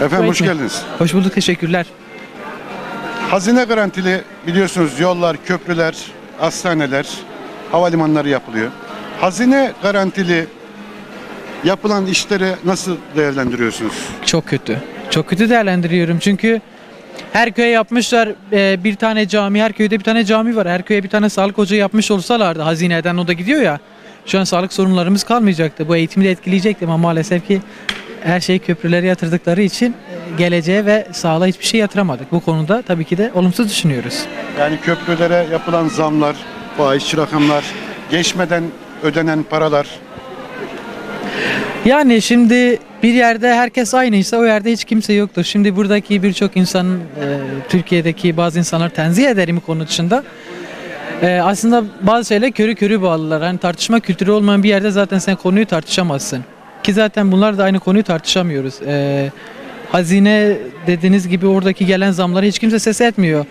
Efendim hoş geldiniz. Hoş bulduk teşekkürler. Hazine garantili biliyorsunuz yollar, köprüler, hastaneler, havalimanları yapılıyor. Hazine garantili yapılan işleri nasıl değerlendiriyorsunuz? Çok kötü. Çok kötü değerlendiriyorum çünkü her köye yapmışlar e, bir tane cami, her köyde bir tane cami var. Her köye bir tane sağlık ocağı yapmış olsalardı hazineden o da gidiyor ya. Şu an sağlık sorunlarımız kalmayacaktı. Bu eğitimi de etkileyecekti ama maalesef ki her şeyi köprülere yatırdıkları için e, geleceğe ve sağlığa hiçbir şey yatıramadık. Bu konuda tabii ki de olumsuz düşünüyoruz. Yani köprülere yapılan zamlar, fahişçi rakamlar, geçmeden ödenen paralar. Yani şimdi bir yerde herkes aynıysa o yerde hiç kimse yoktur. Şimdi buradaki birçok insan, e, Türkiye'deki bazı insanlar tenzih ederim bu konu dışında. E, aslında bazı şeyler körü körü bağlılar. Hani tartışma kültürü olmayan bir yerde zaten sen konuyu tartışamazsın. Ki zaten bunlar da aynı konuyu tartışamıyoruz. E, hazine dediğiniz gibi oradaki gelen zamları hiç kimse ses etmiyor.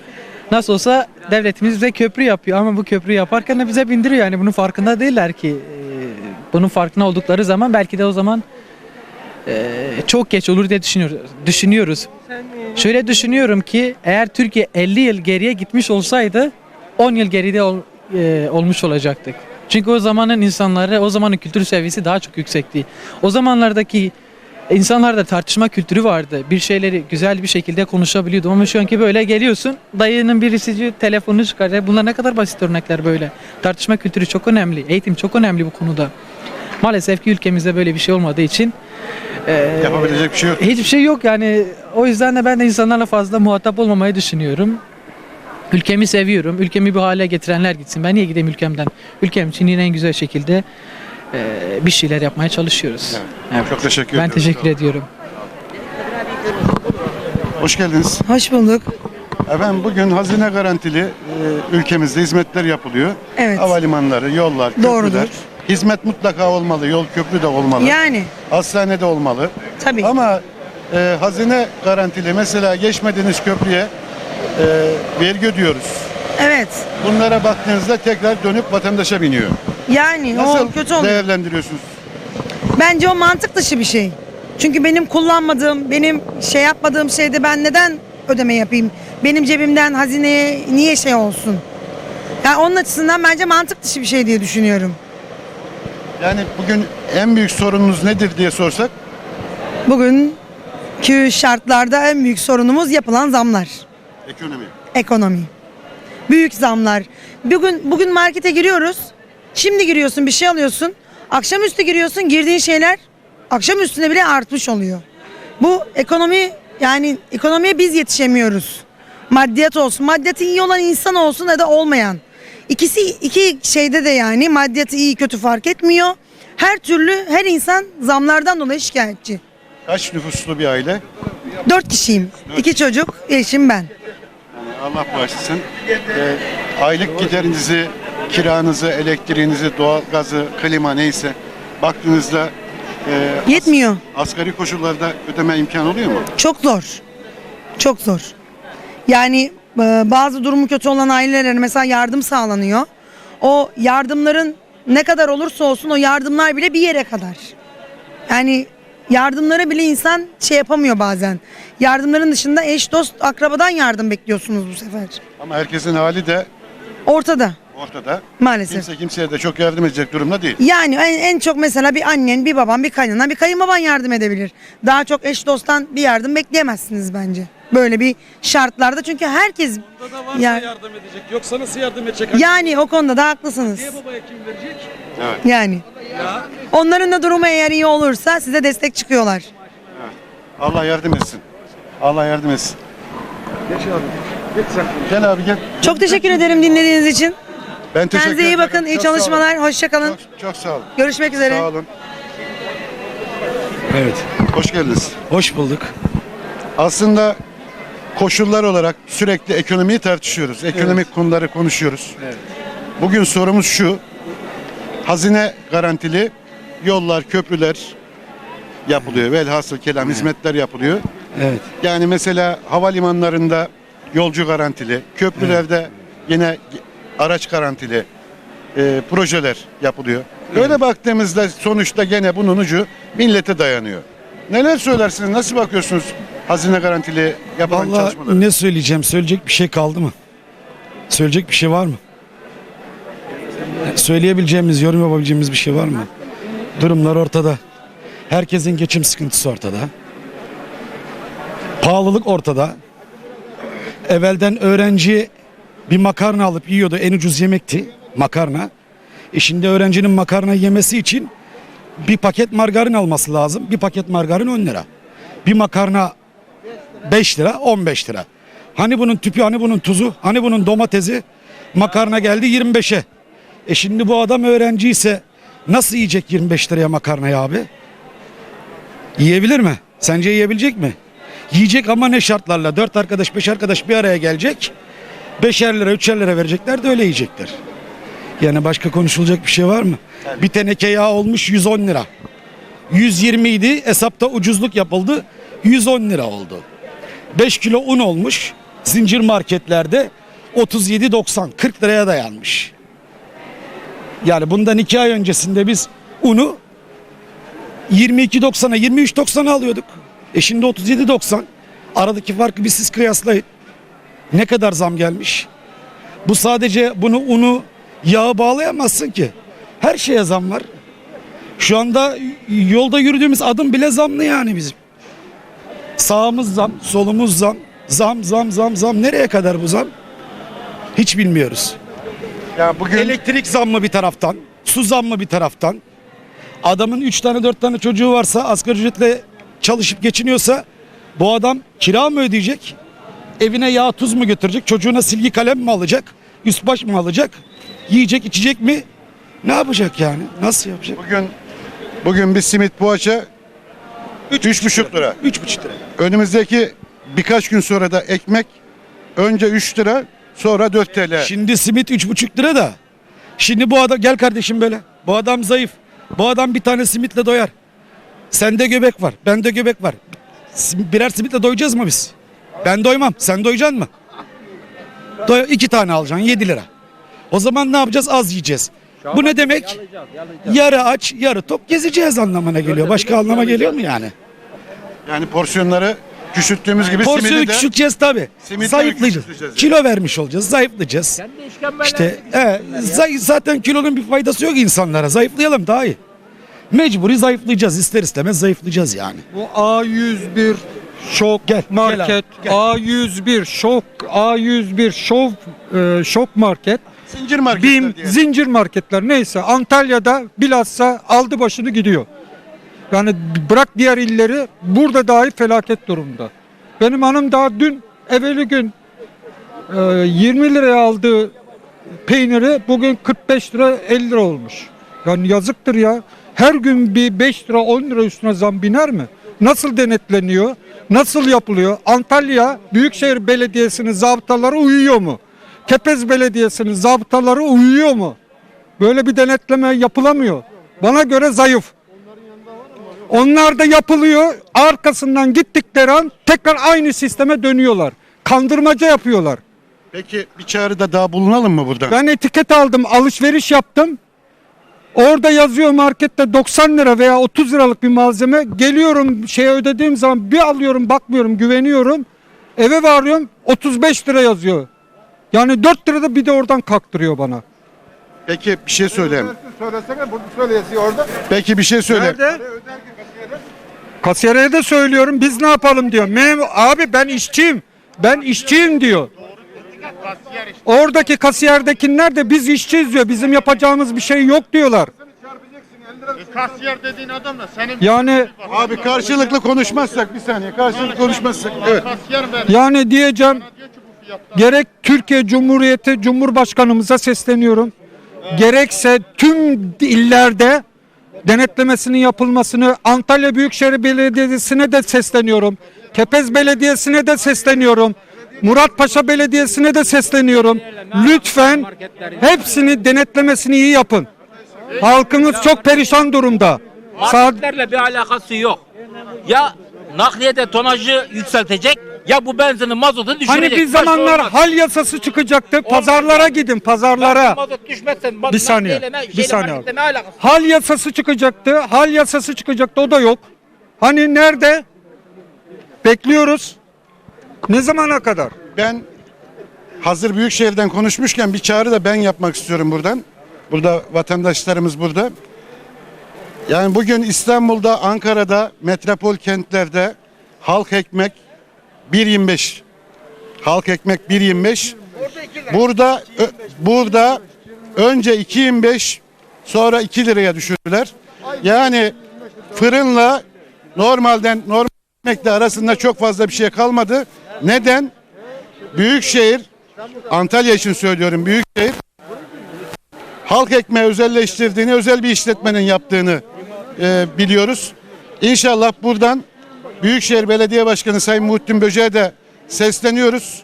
Nasıl olsa devletimiz bize köprü yapıyor ama bu köprü yaparken de bize bindiriyor. Yani bunun farkında değiller ki. E, bunun farkına oldukları zaman belki de o zaman e, çok geç olur diye düşünüyoruz. düşünüyoruz. Şöyle düşünüyorum ki eğer Türkiye 50 yıl geriye gitmiş olsaydı 10 yıl geride ol- e, olmuş olacaktık. Çünkü o zamanın insanları, o zamanın kültür seviyesi daha çok yüksekti. O zamanlardaki insanlarda tartışma kültürü vardı. Bir şeyleri güzel bir şekilde konuşabiliyordu ama şu anki böyle geliyorsun. Dayının birisi telefonunu çıkarıyor. Bunlar ne kadar basit örnekler böyle. Tartışma kültürü çok önemli. Eğitim çok önemli bu konuda. Maalesef ki ülkemizde böyle bir şey olmadığı için Yapabilecek bir şey yok. Hiçbir şey yok yani. O yüzden de ben de insanlarla fazla muhatap olmamayı düşünüyorum. Ülkemi seviyorum. Ülkemi bu hale getirenler gitsin. Ben niye gideyim ülkemden? Ülkem için yine en güzel şekilde e, bir şeyler yapmaya çalışıyoruz. Evet. Çok teşekkür Ben ediyorum. teşekkür ediyorum. Hoş geldiniz. Hoş bulduk. Efendim bugün hazine garantili e, ülkemizde hizmetler yapılıyor. Evet. Havalimanları, yollar, köprüler. Doğrudur. Hizmet mutlaka olmalı. Yol, köprü de olmalı. Yani Hastane de olmalı. tabii. Ama e, hazine garantili mesela geçmediğiniz köprüye e, vergi ödüyoruz. Evet. Bunlara baktığınızda tekrar dönüp vatandaşa biniyor. Yani Nasıl o kötü oluyor. değerlendiriyorsunuz? Bence o mantık dışı bir şey. Çünkü benim kullanmadığım, benim şey yapmadığım şeyde ben neden ödeme yapayım? Benim cebimden hazineye niye şey olsun? Yani onun açısından bence mantık dışı bir şey diye düşünüyorum. Yani bugün en büyük sorununuz nedir diye sorsak Bugünkü şartlarda en büyük sorunumuz yapılan zamlar. Ekonomi. Ekonomi. Büyük zamlar. Bugün bugün markete giriyoruz. Şimdi giriyorsun bir şey alıyorsun. Akşamüstü giriyorsun girdiğin şeyler akşam üstüne bile artmış oluyor. Bu ekonomi yani ekonomiye biz yetişemiyoruz. Maddiyat olsun. Maddiyatı iyi olan insan olsun ya da olmayan. İkisi iki şeyde de yani maddiyatı iyi kötü fark etmiyor. Her türlü her insan zamlardan dolayı şikayetçi. Kaç nüfuslu bir aile? Dört kişiyim. iki çocuk, eşim ben. Allah bağışlasın. Ee, aylık giderinizi, kiranızı, elektriğinizi, doğalgazı, klima neyse baktığınızda e, Yetmiyor. asgari koşullarda ödeme imkanı oluyor mu? Çok zor. Çok zor. Yani e, bazı durumu kötü olan ailelere mesela yardım sağlanıyor. O yardımların ne kadar olursa olsun o yardımlar bile bir yere kadar. Yani yardımlara bile insan şey yapamıyor bazen. Yardımların dışında eş, dost, akrabadan yardım bekliyorsunuz bu sefer. Ama herkesin hali de Ortada ortada. maalesef. Kimse kimseye de çok yardım edecek durumda değil. Yani en, en çok mesela bir annen, bir baban, bir kaynana, bir kayınbaban yardım edebilir. Daha çok eş dosttan bir yardım bekleyemezsiniz bence. Böyle bir şartlarda çünkü herkes Burada da varsa Ya- yardım edecek. Yoksa nasıl yardım edecek? yani o konuda da haklısınız. Niye babaya kim verecek? Evet. Yani Ya. onların da durumu eğer iyi olursa size destek çıkıyorlar. Allah yardım etsin. Allah yardım etsin. Gel abi gel. Çok teşekkür ederim dinlediğiniz için. Ben teşekkür Kendinize iyi ederim. bakın. iyi Çok sağ olun. çalışmalar. Hoşça kalın. Çok, çok sağ olun. Görüşmek üzere. Sağ olun. Evet. Hoş geldiniz. Hoş bulduk. Aslında koşullar olarak sürekli ekonomiyi tartışıyoruz. Ekonomik konuları konuşuyoruz. Bugün sorumuz şu. Hazine garantili yollar, köprüler yapılıyor. Velhasıl kelam hizmetler yapılıyor. Evet. Yani mesela havalimanlarında yolcu garantili, köprülerde yine araç garantili e, projeler yapılıyor. Böyle baktığımızda sonuçta gene bunun ucu millete dayanıyor. Neler söylersiniz? Nasıl bakıyorsunuz hazine garantili yapılan Vallahi ne söyleyeceğim? Söyleyecek bir şey kaldı mı? Söyleyecek bir şey var mı? Söyleyebileceğimiz, yorum yapabileceğimiz bir şey var mı? Durumlar ortada. Herkesin geçim sıkıntısı ortada. Pahalılık ortada. Evvelden öğrenci bir makarna alıp yiyordu. En ucuz yemekti makarna. E şimdi öğrencinin makarna yemesi için bir paket margarin alması lazım. Bir paket margarin 10 lira. Bir makarna 5 lira 15 lira. Hani bunun tüpü hani bunun tuzu hani bunun domatesi makarna geldi 25'e. E şimdi bu adam öğrenci ise nasıl yiyecek 25 liraya makarnayı abi? Yiyebilir mi? Sence yiyebilecek mi? Yiyecek ama ne şartlarla? 4 arkadaş 5 arkadaş bir araya gelecek. 5'er lira 3'er lira verecekler de öyle yiyecekler. Yani başka konuşulacak bir şey var mı? Bir teneke yağ olmuş 110 lira. 120 idi hesapta ucuzluk yapıldı 110 lira oldu. 5 kilo un olmuş zincir marketlerde 37.90 40 liraya dayanmış. Yani bundan 2 ay öncesinde biz unu 22.90'a 23.90'a alıyorduk. E şimdi 37.90. Aradaki farkı bir siz kıyaslayın. Ne kadar zam gelmiş? Bu sadece bunu unu yağı bağlayamazsın ki. Her şeye zam var. Şu anda yolda yürüdüğümüz adım bile zamlı yani bizim. Sağımız zam, solumuz zam. Zam, zam, zam, zam. Nereye kadar bu zam? Hiç bilmiyoruz. Ya bugün Elektrik zammı bir taraftan, su zammı bir taraftan. Adamın 3 tane 4 tane çocuğu varsa asgari ücretle çalışıp geçiniyorsa bu adam kira mı ödeyecek? Evine yağ tuz mu götürecek? Çocuğuna silgi kalem mi alacak? Üst baş mı alacak? Yiyecek içecek mi? Ne yapacak yani? Nasıl yapacak? bugün bugün bir simit poğaça 3,5 lira. 3,5 lira. Önümüzdeki birkaç gün sonra da ekmek önce 3 lira sonra 4 TL. Şimdi simit 3,5 lira da. Şimdi bu adam gel kardeşim böyle. Bu adam zayıf. Bu adam bir tane simitle doyar. Sende göbek var. Bende göbek var. Sim- Birer simitle doyacağız mı biz? Ben doymam. Sen doyacaksın mı? Doy iki tane alacaksın 7 lira. O zaman ne yapacağız? Az yiyeceğiz. Bu ne demek? Yarı aç, yarı tok gezeceğiz anlamına geliyor. Başka anlama geliyor mu yani? Yani porsiyonları küçülttüğümüz gibi Porsiyonu simidi de küçülteceğiz. Simidi de Zayıflayacağız. küçülteceğiz Kilo vermiş olacağız, zayıflayacağız. İşte evet, zay- zaten kilonun bir faydası yok insanlara. Zayıflayalım daha iyi. Mecburi zayıflayacağız. ister istemez zayıflayacağız yani. Bu A101 Şok Gel, gel abi, Market, gel. A101 Şok, A101 Şok, e, Şok Market, zincir marketler BİM diyelim. zincir marketler neyse Antalya'da bilhassa aldı başını gidiyor. Yani bırak diğer illeri burada dahi felaket durumda. Benim hanım daha dün evveli gün e, 20 liraya aldığı peyniri bugün 45 lira 50 lira olmuş. Yani yazıktır ya. Her gün bir 5 lira 10 lira üstüne zam biner mi? Nasıl denetleniyor? Nasıl yapılıyor? Antalya Büyükşehir Belediyesi'nin zabıtaları uyuyor mu? Kepez Belediyesi'nin zabıtaları uyuyor mu? Böyle bir denetleme yapılamıyor. Bana göre zayıf. Onlar da yapılıyor. Arkasından gittikleri an tekrar aynı sisteme dönüyorlar. Kandırmaca yapıyorlar. Peki bir çağrıda daha bulunalım mı buradan? Ben etiket aldım, alışveriş yaptım. Orada yazıyor markette 90 lira veya 30 liralık bir malzeme. Geliyorum şeye ödediğim zaman bir alıyorum bakmıyorum güveniyorum. Eve varıyorum 35 lira yazıyor. Yani 4 lira da bir de oradan kaktırıyor bana. Peki bir şey söyleyeyim. Söylesene bunu söyleyesi orada. Peki bir şey söyle. Nerede? Kasiyere de söylüyorum biz ne yapalım diyor. Mem abi ben işçiyim. Ben işçiyim diyor. Oradaki kasiyerdekiler de biz işçiyiz diyor. Bizim yapacağımız bir şey yok diyorlar. Kasiyer dediğin adam da senin Yani Abi karşılıklı konuşmazsak bir saniye karşılıklı konuşmazsak. Evet. kasiyer yani diyeceğim gerek Türkiye Cumhuriyeti Cumhurbaşkanımıza sesleniyorum. Gerekse tüm illerde denetlemesinin yapılmasını Antalya Büyükşehir Belediyesi'ne de sesleniyorum. Kepez Belediyesi'ne de sesleniyorum. Muratpaşa Belediyesi'ne de sesleniyorum. Lütfen hepsini denetlemesini iyi yapın. Halkımız çok perişan durumda. Marketlerle bir alakası yok. Ya nakliyede tonajı yükseltecek ya bu benzinin mazotu düşürecek. Hani bir Başka zamanlar olmaz. hal yasası çıkacaktı. Pazarlara gidin pazarlara. Mazot düşmezse ma- Bir saniye, nakliyeyle ne- bir şeyle saniye marketle abi. ne alakası? Hal yasası çıkacaktı. Hal yasası çıkacaktı o da yok. Hani nerede? Bekliyoruz. Ne zamana kadar? Ben hazır Büyükşehir'den konuşmuşken bir çağrı da ben yapmak istiyorum buradan. Burada vatandaşlarımız burada. Yani bugün İstanbul'da, Ankara'da, metropol kentlerde halk ekmek 1.25. Halk ekmek 1.25. Burada burada önce 2.25 sonra 2 liraya düşürdüler. Yani fırınla normalden normal ekmekle arasında çok fazla bir şey kalmadı. Neden? Büyükşehir, Antalya için söylüyorum Büyükşehir, halk ekmeği özelleştirdiğini, özel bir işletmenin yaptığını e, biliyoruz. İnşallah buradan Büyükşehir Belediye Başkanı Sayın Muhittin Böce'ye de sesleniyoruz.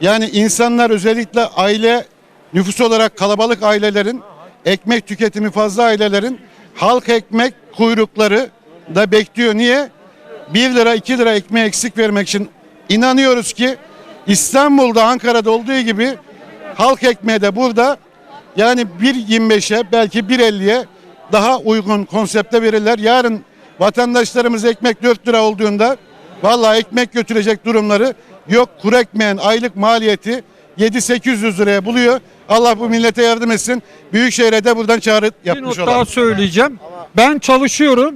Yani insanlar özellikle aile nüfus olarak kalabalık ailelerin ekmek tüketimi fazla ailelerin halk ekmek kuyrukları da bekliyor. Niye? 1 lira 2 lira ekmeği eksik vermek için inanıyoruz ki İstanbul'da Ankara'da olduğu gibi halk ekmeği de burada yani 1.25'e belki 1.50'ye daha uygun konsepte verirler. Yarın vatandaşlarımız ekmek 4 lira olduğunda vallahi ekmek götürecek durumları yok. Kuru ekmeğin aylık maliyeti 7-800 liraya buluyor. Allah bu millete yardım etsin. Büyükşehir'e de buradan çağrı Bir yapmış not daha olalım. söyleyeceğim. Ben çalışıyorum.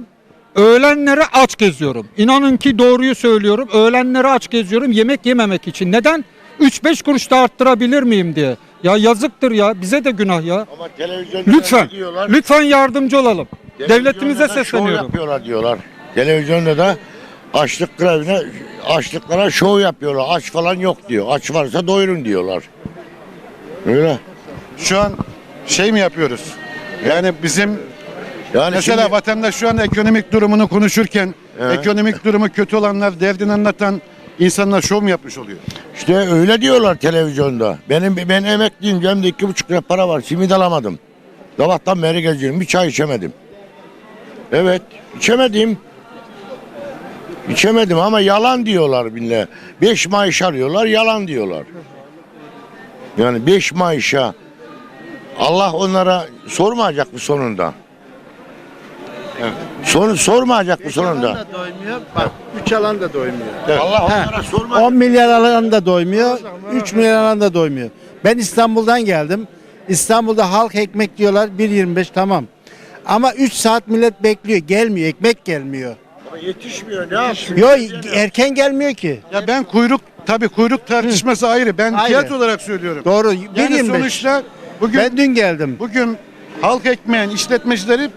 Öğlenleri aç geziyorum. İnanın ki doğruyu söylüyorum. Öğlenleri aç geziyorum yemek yememek için. Neden? 3-5 kuruş da arttırabilir miyim diye. Ya yazıktır ya. Bize de günah ya. Ama televizyonda Lütfen. diyorlar? Lütfen yardımcı olalım. Devletimize Televizyonda da Şov sesleniyorum. yapıyorlar diyorlar. Televizyonda da açlık grevine, açlıklara şov yapıyorlar. Aç falan yok diyor. Aç varsa doyurun diyorlar. Öyle. Şu an şey mi yapıyoruz? Yani bizim Yani Mesela şimdi- vatandaş şu an ekonomik durumunu konuşurken Evet. ekonomik durumu kötü olanlar derdini anlatan insanlar şov mu yapmış oluyor? işte öyle diyorlar televizyonda. Benim ben emekliyim. Cebimde iki buçuk lira para var. Simit alamadım. Sabahtan beri geziyorum. Bir çay içemedim. Evet. içemedim. İçemedim ama yalan diyorlar bile. Beş maaş alıyorlar yalan diyorlar. Yani beş maaşa Allah onlara sormayacak mı sonunda? Sor, sormayacak mı sonunda? doymuyor. Bak 3 alan da doymuyor. Allah onlara sormayacak 10 milyar alan da doymuyor. 3 milyar alan da doymuyor. Ben İstanbul'dan geldim. İstanbul'da halk ekmek diyorlar 1.25 tamam. Ama 3 saat millet bekliyor. Gelmiyor. Ekmek gelmiyor. Yetişmiyor ne yapsın? Yo erken gelmiyor ki. Ya ben kuyruk tabii kuyruk tartışması ayrı. Ben Ayrı. fiyat olarak söylüyorum. Doğru. Yani 1.25. sonuçta bugün Ben dün geldim. bugün halk ekmeğin işletmecileri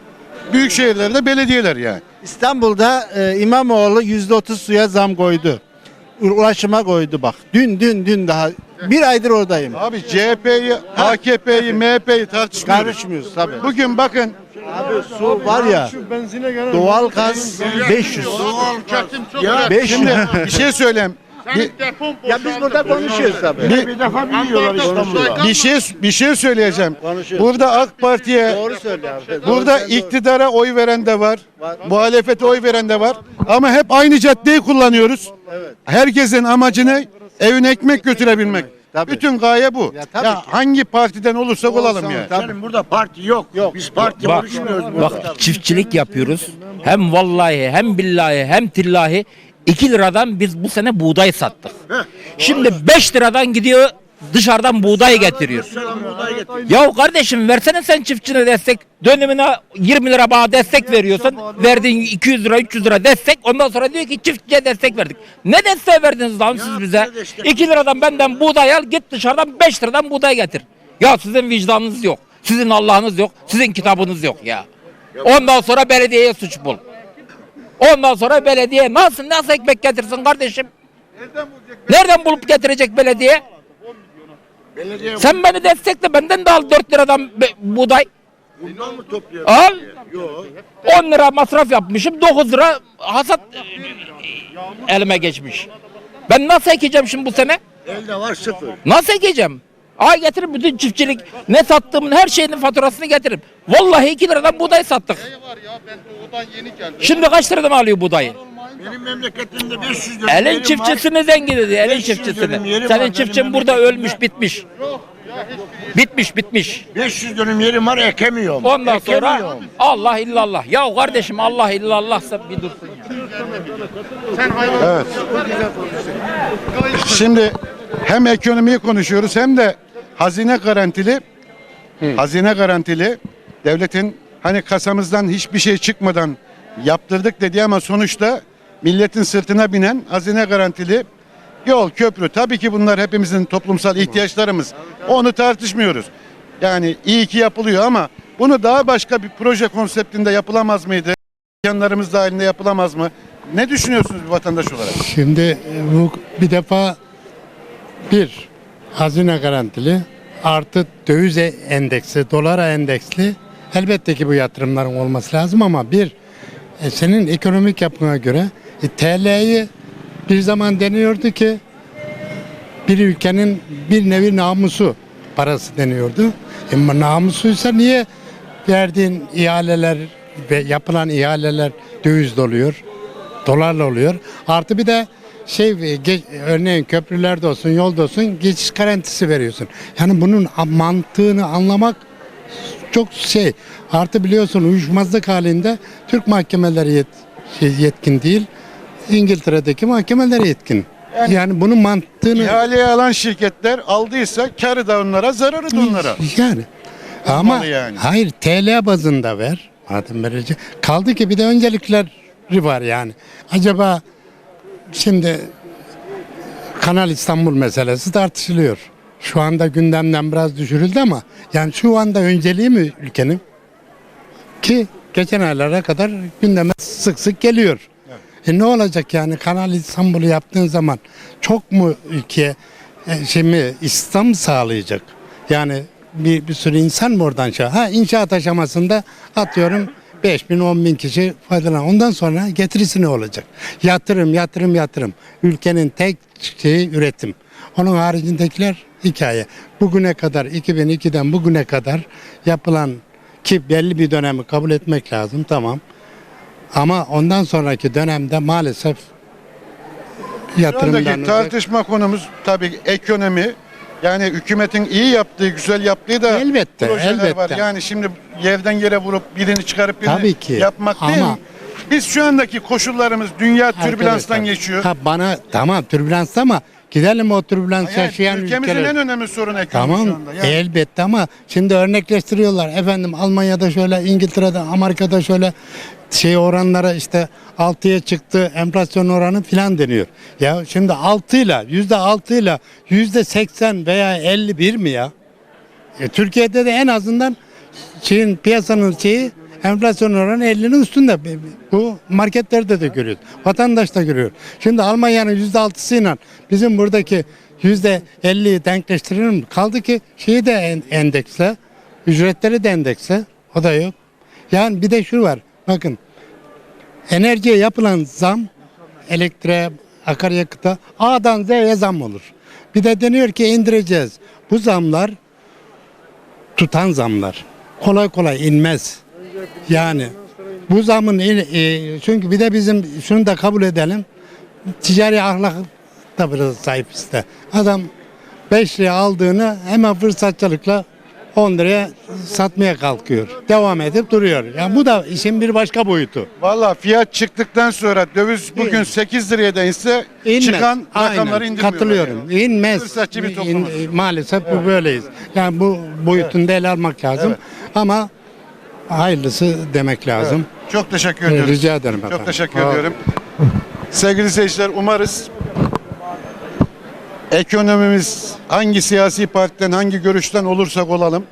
büyük şehirlerde belediyeler yani. İstanbul'da e, İmamoğlu %30 suya zam koydu. Ulaşıma koydu bak. Dün dün dün daha bir aydır oradayım. Abi CHP'yi, AKP'yi, MHP'yi tartışmıyoruz. Karışmıyoruz tabii. Bugün bakın Su var ya. Doğal gaz 500. Ya 500. şimdi bir şey söyleyeyim. Ya biz burada konuşuyoruz tabii. bir, bir defa biliyorlar İstanbul'da. bir şey bir şey söyleyeceğim. Burada AK Parti'ye Doğru söylüyor abi. Burada iktidara oy veren de var, muhalefete oy veren de var. Ama hep aynı caddeyi kullanıyoruz. Herkesin amacını evine ekmek götürebilmek. Tabii. Bütün gaye bu. Ya Ya, ki. hangi partiden olursak olalım Olsa- yani. tabii. Senin burada parti yok. Yok. Biz parti Bak, konuşmuyoruz burada. bak çiftçilik yapıyoruz. Hem vallahi hem billahi hem tillahi 2 liradan biz bu sene buğday sattık. Şimdi 5 liradan gidiyor dışarıdan buğday getiriyor. Ya kardeşim versene sen çiftçine destek. Dönümüne 20 lira bana destek veriyorsun. Verdiğin 200 lira 300 lira destek. Ondan sonra diyor ki çiftçiye destek verdik. Ne desteği verdiniz lan siz bize? 2 liradan benden buğday al git dışarıdan 5 liradan buğday getir. Ya sizin vicdanınız yok. Sizin Allah'ınız yok. Sizin kitabınız yok ya. Ondan sonra belediyeye suç bul. Ondan sonra belediye nasıl nasıl ekmek getirsin kardeşim? Nereden bulup getirecek belediye? Belediye Sen beni destekle benden de al 4 liradan be- buğday. bundan mı topluyor? Al. Yok. 10 lira masraf yapmışım 9 lira hasat elime geçmiş. Ben nasıl ekeceğim şimdi bu sene? Elde var sıfır. Nasıl ekeceğim? Ay getirin bütün çiftçilik ne sattığımın her şeyinin faturasını getirin. Vallahi 2 liradan buğday sattık. Şimdi kaç liradan alıyor buğdayı? Benim memleketimde 500 dönüm Elin yerim var. çiftçisini zengin dedi. Elin 500 dönüm çiftçisini. var Senin benim çiftçin burada memleketimde. ölmüş bitmiş. Bitmiş bitmiş. 500 dönüm yerim var ekemiyorum. Ondan sonra Ekemiyorum. Allah illallah. Ya kardeşim Allah illallahsa bir dursun ya. Evet. Şimdi hem ekonomiyi konuşuyoruz hem de hazine garantili hazine garantili devletin hani kasamızdan hiçbir şey çıkmadan yaptırdık dedi ama sonuçta milletin sırtına binen hazine garantili yol, köprü tabii ki bunlar hepimizin toplumsal ihtiyaçlarımız. Onu tartışmıyoruz. Yani iyi ki yapılıyor ama bunu daha başka bir proje konseptinde yapılamaz mıydı? İmkanlarımız dahilinde yapılamaz mı? Ne düşünüyorsunuz bir vatandaş olarak? Şimdi bu bir defa bir hazine garantili artı döviz e- endeksi, dolara endeksli elbette ki bu yatırımların olması lazım ama bir e, senin ekonomik yapına göre e, TL'yi bir zaman deniyordu ki bir ülkenin bir nevi namusu parası deniyordu. E, namusuysa niye verdiğin ihaleler ve yapılan ihaleler dövizle oluyor? dolarla oluyor. Artı bir de şey e, örneğin köprülerde olsun, yolda olsun geçiş garantisi veriyorsun. Yani bunun mantığını anlamak çok şey. Artı biliyorsun uyuşmazlık halinde Türk mahkemeleri yet- şey, yetkin değil. İngiltere'deki mahkemeler yetkin. Yani, bunun mantığını İhaleye alan şirketler aldıysa karı da onlara, zararı da onlara. yani ama yani. hayır TL bazında ver. Madem verici. Kaldı ki bir de öncelikleri var yani. Acaba şimdi Kanal İstanbul meselesi tartışılıyor. Şu anda gündemden biraz düşürüldü ama yani şu anda önceliği mi ülkenin? Ki geçen aylara kadar gündeme sık sık geliyor. E ne olacak yani Kanal İstanbul'u yaptığın zaman çok mu ülkeye e, şimdi İslam sağlayacak? Yani bir, bir sürü insan mı oradan şey? Ha inşaat aşamasında atıyorum 5 bin 10 bin kişi faydalan. Ondan sonra getirisi ne olacak? Yatırım yatırım yatırım. Ülkenin tek şeyi üretim. Onun haricindekiler hikaye. Bugüne kadar 2002'den bugüne kadar yapılan ki belli bir dönemi kabul etmek lazım tamam. Ama ondan sonraki dönemde maalesef Şu yatırımdan andaki uzak- tartışma konumuz tabii ekonomi. Yani hükümetin iyi yaptığı, güzel yaptığı da Elbette, projeler elbette. var. Yani şimdi yerden yere vurup birini çıkarıp birini Tabii ki. yapmak değil Ama- mi? Biz şu andaki koşullarımız dünya türbülanstan geçiyor. Ha bana tamam türbülans ama gidelim o türbülans Yani yaşayan ülkemizin ülkeler. en önemli sorunu ekonomi Tamam şu anda. Yani elbette ama şimdi örnekleştiriyorlar. Efendim Almanya'da şöyle, İngiltere'de, Amerika'da şöyle şey oranlara işte 6'ya çıktı enflasyon oranı filan deniyor. Ya şimdi 6 ile yüzde 6 ile yüzde 80 veya 51 mi ya? E, Türkiye'de de en azından şeyin piyasanın şeyi enflasyon oranı 50'nin üstünde. Bu marketlerde de görüyoruz. Vatandaş da görüyor. Şimdi Almanya'nın yüzde altısıyla bizim buradaki yüzde 50'yi denkleştirir mi? Kaldı ki şeyi de en- endekse, ücretleri de endekse. O da yok. Yani bir de şu var. Bakın enerjiye yapılan zam elektriğe, akaryakıta A'dan Z'ye zam olur. Bir de deniyor ki indireceğiz. Bu zamlar tutan zamlar. Kolay kolay inmez. Yani bu zamın in- e, çünkü bir de bizim şunu da kabul edelim. Ticari ahlak da biraz zayıf işte. Adam 5 liraya aldığını hemen fırsatçılıkla 10 liraya satmaya kalkıyor. Devam edip duruyor. Yani bu da işin bir başka boyutu. Valla fiyat çıktıktan sonra döviz bugün 8 liraya da inse İnmez. çıkan rakamları indirmiyorlar. Katılıyorum. yani. İnmez. Fırsatçı bir İn- toplumuz. maalesef bu böyleyiz. Yani bu boyutunda ele almak lazım. Ama hayırlısı demek lazım. Çok teşekkür Ee, ediyoruz. Rica ederim efendim. Çok teşekkür Sağ- ediyorum. Sevgili seyirciler umarız ekonomimiz hangi siyasi partiden hangi görüşten olursak olalım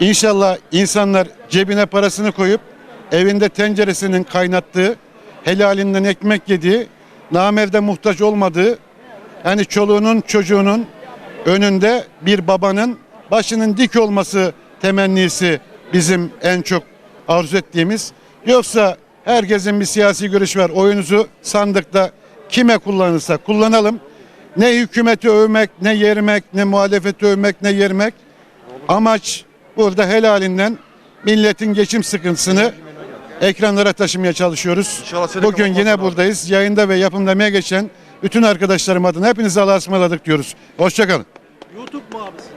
İnşallah insanlar cebine parasını koyup evinde tenceresinin kaynattığı, helalinden ekmek yediği, namerde muhtaç olmadığı, yani çoluğunun çocuğunun önünde bir babanın başının dik olması temennisi bizim en çok arzu ettiğimiz. Yoksa herkesin bir siyasi görüşü var. Oyunuzu sandıkta kime kullanırsa kullanalım. Ne hükümeti övmek, ne yermek, ne muhalefeti övmek, ne yermek. Amaç burada helalinden milletin geçim sıkıntısını ekranlara taşımaya çalışıyoruz. Bugün yine abi. buradayız. Yayında ve yapımda emeği geçen bütün arkadaşlarım adına hepinize Allah'a ısmarladık diyoruz. Hoşçakalın. YouTube mu abi?